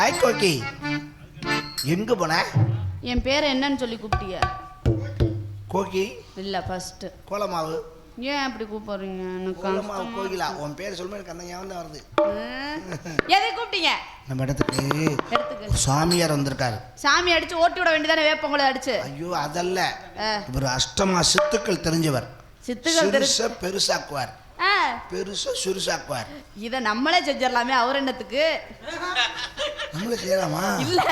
ஆய் கோக்கி. எங்க போன? என் பேர் என்னன்னு சொல்லி கூப்பிட்டீங்க கோக்கி இல்லை ஃபர்ஸ்ட் கோலமாவு. ஏன் அப்படி கூப்பிடுறீங்க? எனக்கு கோகிலா உன் பேர் சொல்லுமே எனக்கு அந்த ஞாபகம் வருது. எதை கூப்பிட்டீங்க? நம்ம இடத்துக்கு எடுத்துக்க. ஒரு சாமியார் வந்திருக்காரு. சாமி அடிச்சு ஓட்டி விட வேண்டியதானே வேப்பங்குளை அடிச்சு? ஐயோ அதல்ல. இவர் அஷ்டமா சித்துக்கள் தெரிஞ்சவர். சித்துகள் தெரிஞ்சு சிறுச பெருசாக்குவார். பெருச சுருசாக்குவார் இதை நம்மளே செஞ்சிடலாமே அவர் என்னத்துக்கு? நம்மள செய்யலாமா? இல்ல.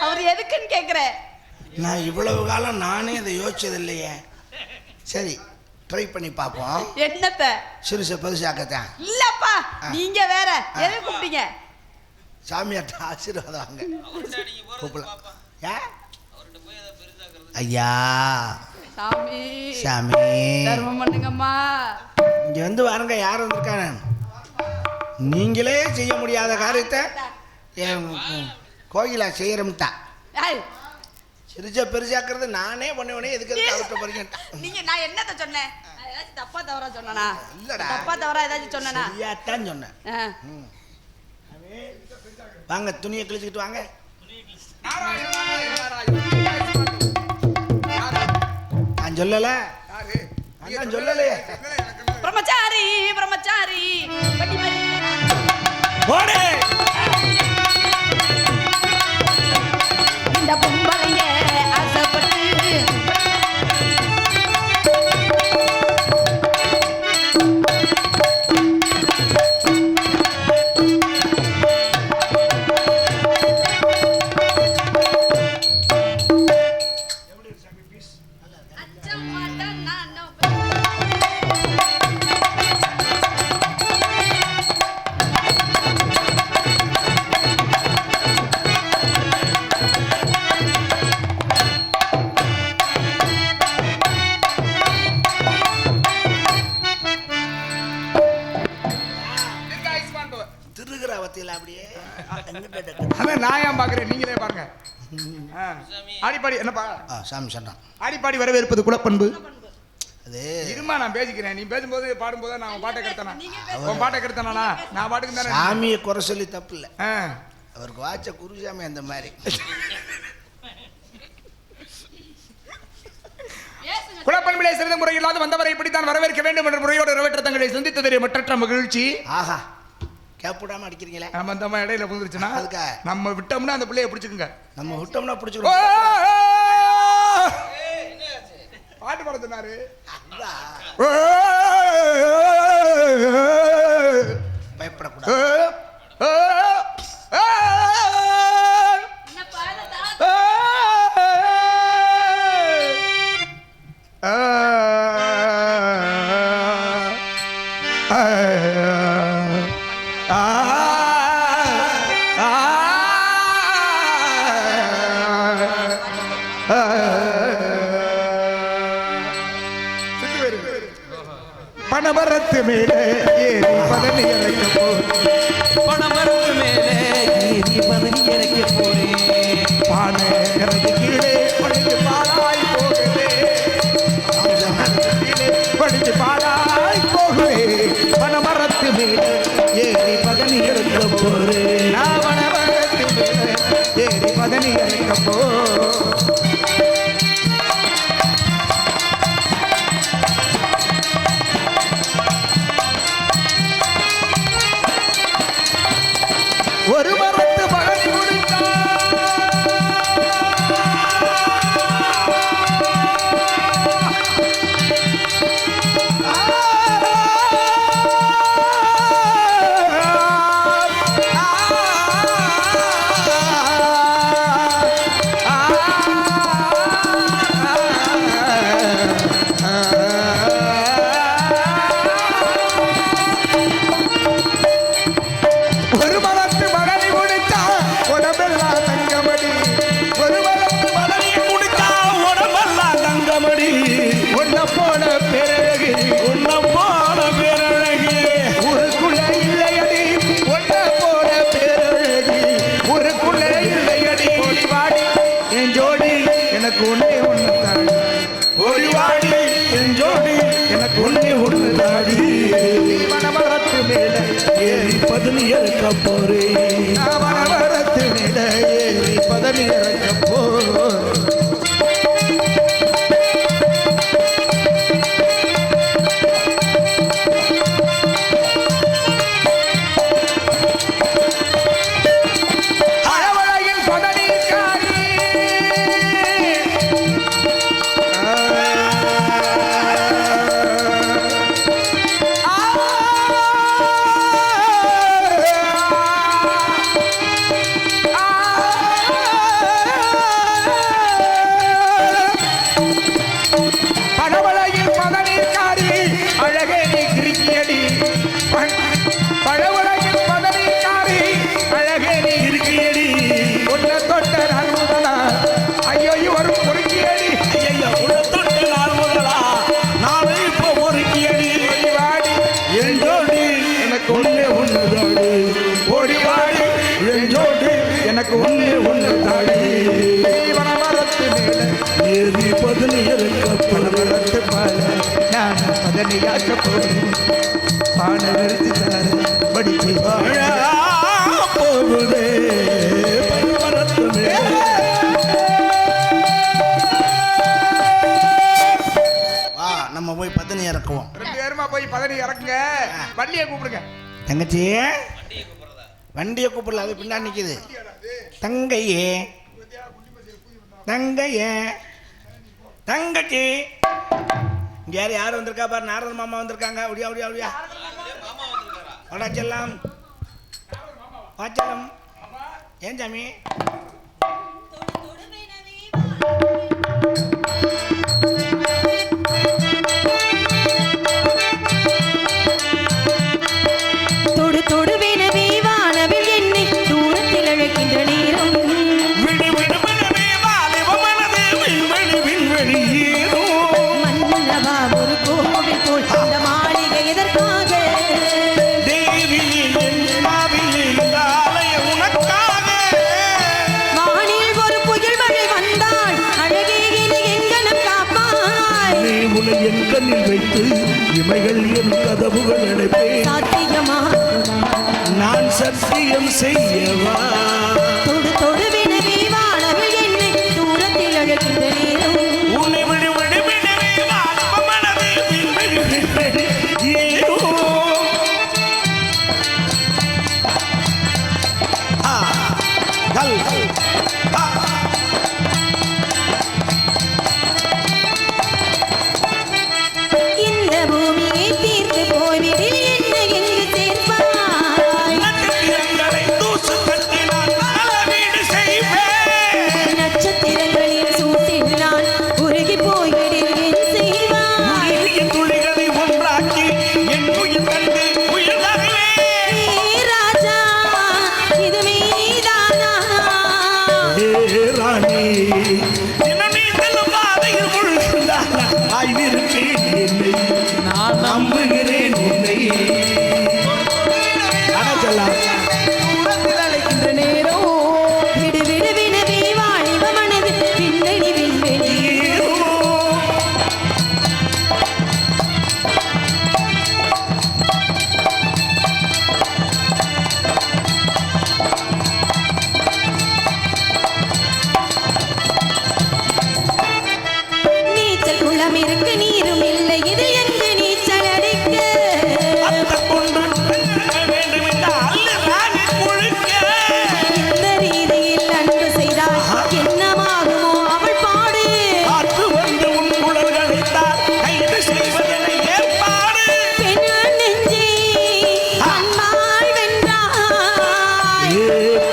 அவர் எதுக்குன்னு கேக்குறேன் நான் இவ்வளவு காலம் நானே அதை யோசிச்சது இல்லையே சரி ட்ரை பண்ணி பார்ப்போம். என்னத்த? சிறுச பெருசாக்கத்தான். இல்லப்பா நீங்க வேற. எதை கூப்பிட்டீங்க? சாமியார்ட்ட ஆசீர்வாதம் வாங்க. கூப்பிடலாம். ஏன் ஐயா. சாமி. சாமி. தர்மம் பண்ணுங்கம்மா. இங்க வந்து பாருங்க யார் வந்திருக்காங்க நீங்களே செய்ய முடியாத காரியத்தை கோயிலா செய்யறோம்ட்டா. ஏய், சிரிச்ச பெருசாக்குறது நானே பண்ணுவேனே எதுக்கு அவர்கிட்ட போறீங்கட்டா நீங்க நான் என்னத்த சொன்னேன்? ஏதாச்சும் தப்பா தவறா சொன்னனா? இல்லடா. தப்பா தவறா ஏதாச்சும் சொன்னனா? சரியாத்தான் சொன்னேன். வாங்க துணியை கிழிச்சுக்கிட்டு வாங்க. நான் சொல்லல. நான் சொல்லலையே. பிரம்மச்சாரி பிரம்மச்சாரி பட்டி சாமி சொன்னான். ஆடிப்பாடி வரவேற்பது குலப்பண்பு. அது இருமா நான் பேசிக்கிறேன். நீ பேசும்போது பாடும்போது நான் உன் பாட்டை கெடுத்தனா? உன் பாட்டை கெடுத்தனா நான் பாட்டுக்கு தானே சாமியை குறை சொல்லி தப்பு இல்லை. அவருக்கு வாச்ச குருசாமி அந்த மாதிரி. குலப்பண்பிலே சிறந்த முறையில்லாத வந்தவரை இப்படித்தான் வரவேற்க வேண்டும் என்ற முறையோடு நிறைவேற்ற தங்களை சந்தித்ததிலே மற்றற்ற மகிழ்ச்சி. ஆஹா கேப்பிடாம அடிக்கிறீங்களே. நம்ம அந்த அம்மா இடையில புகுந்துருச்சுன்னா அதுக்கா? நம்ம விட்டோம்னா அந்த பிள்ளைய பிடிச்சுக்குங்க. நம்ம விட்டோம்னா ஓ! பிடிச்சிருவோம் பயப்படக்கூடாது வேதனையாக போகும் பாட வெறுத்து தாரு படித்து போகுதே நம்ம போய் பத்தினி இறக்குவோம். ரெண்டு பேருமா போய் பதனி இறக்குங்க. வண்டியை கூப்பிடுங்க. தங்கச்சி வண்டியை கூப்பிடல அது பின்னாடி நிற்கிது தங்கையே தங்கையே தங்கச்சி. இங்க யார் யார் வந்திருக்கா பாரு நாரத மாமா வந்திருக்காங்க. அப்படியா அப்படியா அப்படியா வாடா செல்லாம் வாச்சலம் ஏன் சாமி? நன்மைகள் என் கதவுகள் அடைப்பேன். நான் சத்தியம் செய்யவா? Yeah.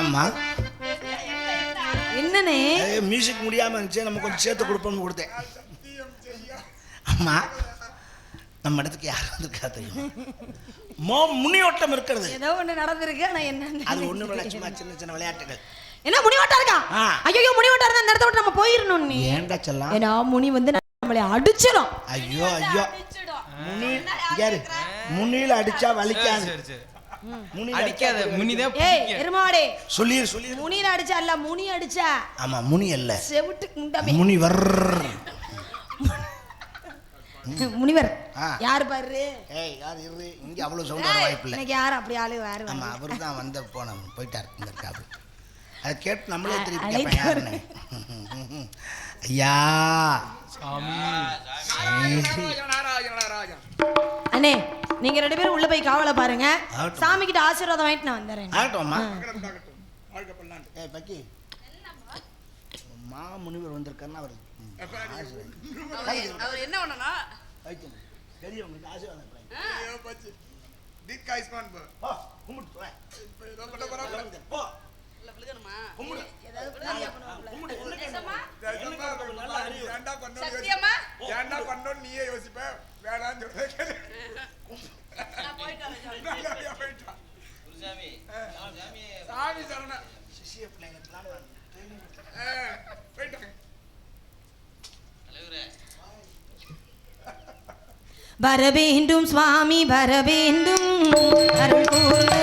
ஆமா என்னண்ணே? மியூசிக் முடியாம இருந்துச்சு. நம்ம கொஞ்சம் சேர்த்து கொடுப்போம்னு கொடுத்தேன். அம்மா நம்ம இடத்துக்கு யார் வந்திருக்கா தெரியும்? மோ முனியோட்டம் இருக்கிறது. ஏதோ ஒண்ணு நடந்திருக்கு ஆனா என்ன அது ஒண்ணு இல்ல சும்மா சின்ன சின்ன விளையாட்டுகள். என்ன முனிவட்டா இருக்கா. ஐயோ முனிவட்டா இருந்தா அந்த இடத்த விட்டு நம்ம போயிடணும் நீ. ஏன்டா செல்லாம்? ஏன்னா முனி வந்து நம்மளை அடிச்சிடும் ஐயோ ஐயோ. முனி யாரு முனியில அடிச்சா வலிக்காது. அடிக்காத முனிதான் ஏய் பிடிக்கும். எருமாடே. சொல்லிரு சொல்லிரு. முனியில அடிச்சா இல்ல முனி அடிச்சா? ஆமா முனி அல்ல. செவிட்டு முண்டமே முனிவர் முனிவர். யாரு பாரு? ஏய் யார் இரு? இங்க அவ்வளவு சவுண்ட் வர வாய்ப்பு இல்லை இன்னைக்கு யாரு அப்படி ஆளு? யாரு ஆமா. அவரு தான் வந்த போன போயிட்டார் இந்த அதை கேட்டு நம்மளே திருப்பி கேட்பேன் யாருன்னு. ஐயா. அண்ணே நீங்க ரெண்டு பேரும் உள்ள போய் காவலை பாருங்க. சாமி கிட்ட ஆசீர்வாதம் வாங்கிட்டு நான் வந்துடுறேன் ஆகட்டும்மா ஏய் பக்கி. மா முனிவர் வந்திருக்காருன்னா அவர் அவர் என்ன பண்ணனா பெரியவங்களுக்கு ஆசீர்வாதம் பண்ணு. போ, கும்பிட்டு. போ, ஏன்டா பண்ணோன்னு நீயே யோசிப்ப. வேணான்னு சொல்ல நான் போயிட்டு வரேன் சாமி. சாமி சரண சிஷ்ய பிள்ளைங்களுக்கெல்லாம் நான் training கொடுத்தேன். போயிட்டாங்க வர வேண்டும் சுவாமி வர வேண்டும். அருள் கூர்ந்து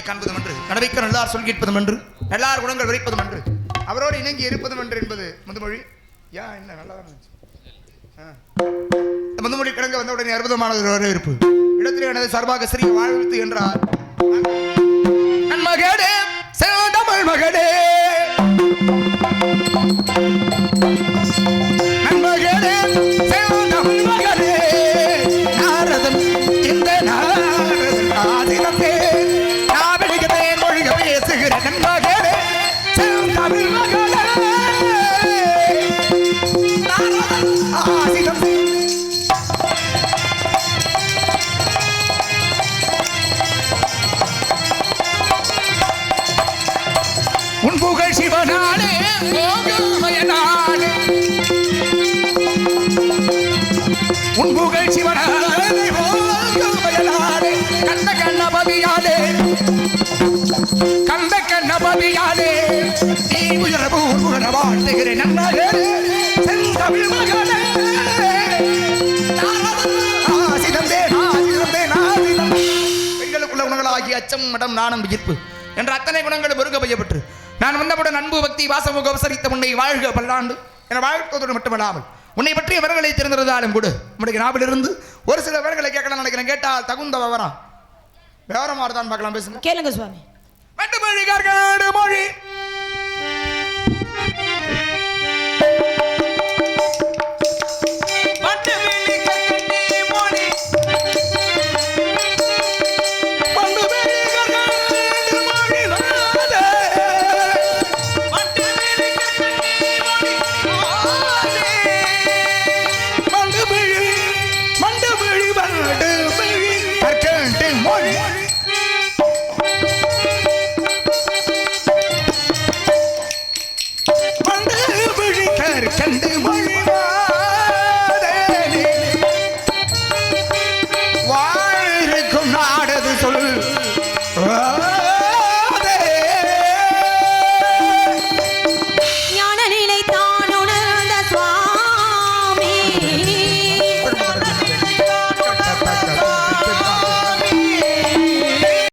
வளர்கள் காண்பதும் என்று நடவைக்க நல்லார் சொல் கேட்பதும் என்று நல்லார் குணங்கள் விரைப்பதும் என்று அவரோடு இணங்கி இருப்பதும் என்று என்பது முதுமொழி. யா என்ன நல்லா தான் இருந்துச்சு. ஆ. இந்த முதுமொழி கிடங்க வந்தவுடனே அற்புதமானது ஒரு வரவேற்பு. இடத்திலே எனது சர்வாக சிறிய வாழ்த்து என்றார். நன்மகனே செந்தமிழ் மகனே. நன்மகனே நபியாலே கண்ட கண்ணபதியாலே நீ உயரவு உயர வாழ்த்துகிறேன் நன்னகரே செந்தமிழ் மகனே ஆசிதம் அச்சம் மடம் நாணம் வியிர்ப்பு என்ற அத்தனை குணங்களும் ஒருங்க பையப்பட்டு நான் வந்தவுடன் அன்பு பக்தி வாசமுக உபசரித்த உன்னை வாழ்க பல்லாண்டு என வாழ்த்துவதோடு மட்டுமல்லாமல் உன்னை பற்றிய விவரங்களை தெரிந்திருந்தாலும் கூட உன்னுடைய நாவிலிருந்து ஒரு சில விவரங்களை கேட்கலாம் நினைக்கிறேன். கேட்டால் தகுந்த விவரம். விவரமா தான் பார்க்கலாம் பேசுங்க. கேளுங்க சுவாமி. மொழி.